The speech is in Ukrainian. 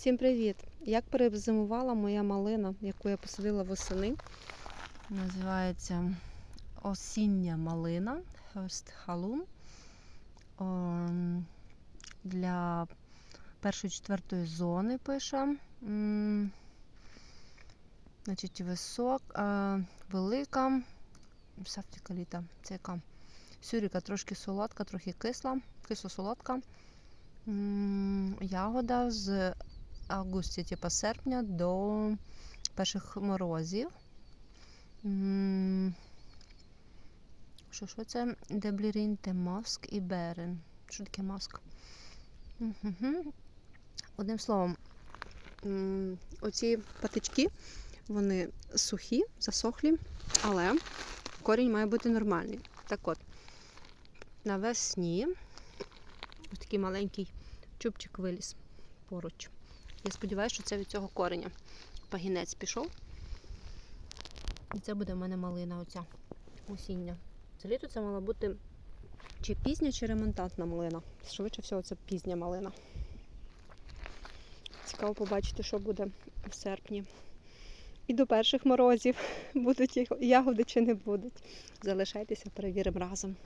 Всім привіт! Як перезимувала моя малина, яку я посадила восени. Називається осіння малина Ем, Для першої четвертої зони пише. Значить, висок, велика. Сафтіка літа. Це яка? Сюріка трошки солодка, трохи кисла, кисло-солодка. Ягода з августі, типу серпня до перших морозів. Що, що це? Деблірінте, маск і берен. Що таке маск? Одним словом, оці патички, вони сухі, засохлі, але корінь має бути нормальний. Так от, навесні ось такий маленький чубчик виліз поруч. Я сподіваюся, що це від цього кореня. Пагінець пішов. І це буде в мене малина оця осіння. Це літо це мала бути чи пізня, чи ремонтантна малина. Швидше всього, це пізня малина. Цікаво побачити, що буде в серпні. І до перших морозів будуть ягоди чи не будуть. Залишайтеся, перевіримо разом.